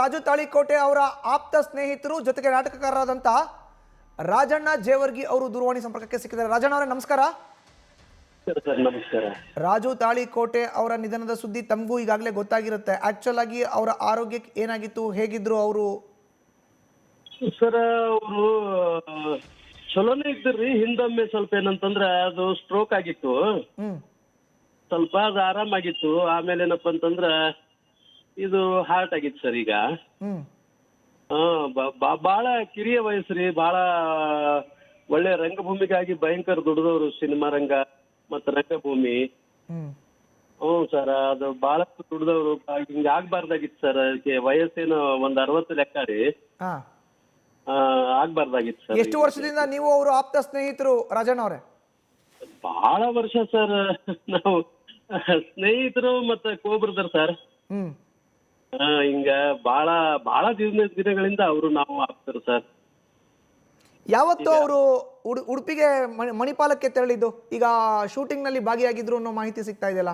ರಾಜು ತಾಳಿಕೋಟೆ ಅವರ ಆಪ್ತ ಸ್ನೇಹಿತರು ಜೊತೆಗೆ ನಾಟಕಕಾರರಾದಂತಹ ರಾಜಣ್ಣ ಜೇವರ್ಗಿ ಅವರು ದೂರವಾಣಿ ಸಂಪರ್ಕಕ್ಕೆ ಸಿಕ್ಕಿದ್ದಾರೆ. ರಾಜಣ್ಣ ಅವರೇ ನಮಸ್ಕಾರ. ಸರ್ ನಮಸ್ಕಾರ. ರಾಜು ತಾಳಿಕೋಟೆ ಅವರ ನಿಧನದ ಸುದ್ದಿ ತಮಗೂ ಈಗಾಗಲೇ ಗೊತ್ತಾಗಿರುತ್ತೆ. ಆಕ್ಚುಲ್ ಆಗಿ ಅವರ ಆರೋಗ್ಯಕ್ಕೆ ಏನಾಗಿತ್ತು ಹೇಗಿದ್ರು ಅವರು? ಸರ್ ಅವರು ಚಲೋನೇ ಇದ್ರಿ ಹಿಂದೊಮ್ಮೆ ಸ್ವಲ್ಪ ಏನಂತಂದ್ರ ಅದು ಸ್ಟ್ರೋಕ್ ಆಗಿತ್ತು. ಹ್ಮ್. ಸ್ವಲ್ಪ ಅದು ಆರಾಮಾಗಿತ್ತು. ಆಮೇಲೆ ಏನಪ್ಪ ಅಂತಂದ್ರ ಇದು ಹಾರ್ಟ್ ಆಗಿತ್ತು ಸರ್ ಈಗ. ಹ್ಮ್. ಹಾ ಬ- ಬ- ಬಾಳ ಕಿರಿಯ ವಯಸ್ಸು ರೀ ಬಾಳ ಒಳ್ಳೆ ರಂಗಭೂಮಿಗಾಗಿ ಭಯಂಕರ ದುಡಿದವರು ಸಿನಿಮಾ ರಂಗ ಮತ್ತ ರಂಗಭೂಮಿ. ಹ್ಮ್. ಹ್ಞೂ ಸರ್ ಅದು ಬಹಳಷ್ಟು ದುಡಿದವರು ಹಿಂಗ ಆಗ್ಬಾರ್ದಾಗಿತ್ತು ಸರ್ ಅದಕ್ಕೆ ವಯಸ್ಸೇನು ಒಂದ್ ಅರವತ್ತು ಲೆಕ್ಕ ರೀ. ಹಾ. ಆ, ಆಗ್ಬಾರ್ದಾಗಿತ್ತು ಸರ್ ಎಷ್ಟು ವರ್ಷದಿಂದ ನೀವು ಅವರು ಆಪ್ತ ಸ್ನೇಹಿತರು ರಾಜಣ್ಣ ಅವರೇ? ಬಹಳ ವರ್ಷ ಸರ್ ನಾವು ಸ್ನೇಹಿತರು ಮತ್ತೆ ಕೋಬ್ರದರ್ ಸರ್ ಹಿಂಗ ಬಹಳ ಬಹಳ ದಿನ ದಿನಗಳಿಂದ ಅವರು ನಾವು ಆಗ್ತಾರೆ ಸರ್. ಯಾವತ್ತು ಅವರು ಉಡುಪಿಗೆ ಮಣಿ- ಮಣಿಪಾಲಕ್ಕೆ ತೆರಳಿದ್ದು? ಈಗ ಶೂಟಿಂಗ್ನಲ್ಲಿ ಭಾಗಿಯಾಗಿದ್ರು ಅನ್ನೋ ಮಾಹಿತಿ ಸಿಗ್ತಾ ಇದೆಯಲ್ಲ?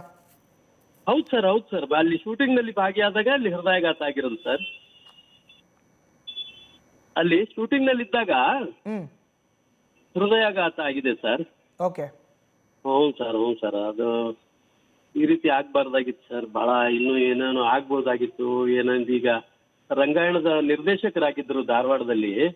ಹೌದ್ ಸರ್ ಹೌದ್ ಸರ್. ಅಲ್ಲಿ ಶೂಟಿಂಗ್ನಲ್ಲಿ ಭಾಗಿಯಾದಾಗ ಅಲ್ಲಿ ಹೃದಯಾಘಾತ ಆಗಿರೋದು ಸರ್. ಅಲ್ಲಿ ಶೂಟಿಂಗ್ನಲ್ಲಿ ಇದ್ದಾಗ ಹೃದಯಾಘಾತ ಆಗಿದೆ ಸರ್. ಓಕೆ. ಹ್ಞೂ ಸರ್ ಹ್ಞೂ ಸರ್. ಅದು ಈ ರೀತಿ ಆಗ್ಬಾರ್ದಾಗಿತ್ತು ಸರ್. ಬಹಳ ಇನ್ನೂ ಏನೇನೋ ಆಗ್ಬೋದಾಗಿತ್ತು. ಏನಂದ್ ಈಗ ರಂಗಾಯಣದ ನಿರ್ದೇಶಕರಾಗಿದ್ರು ಧಾರವಾಡದಲ್ಲಿ.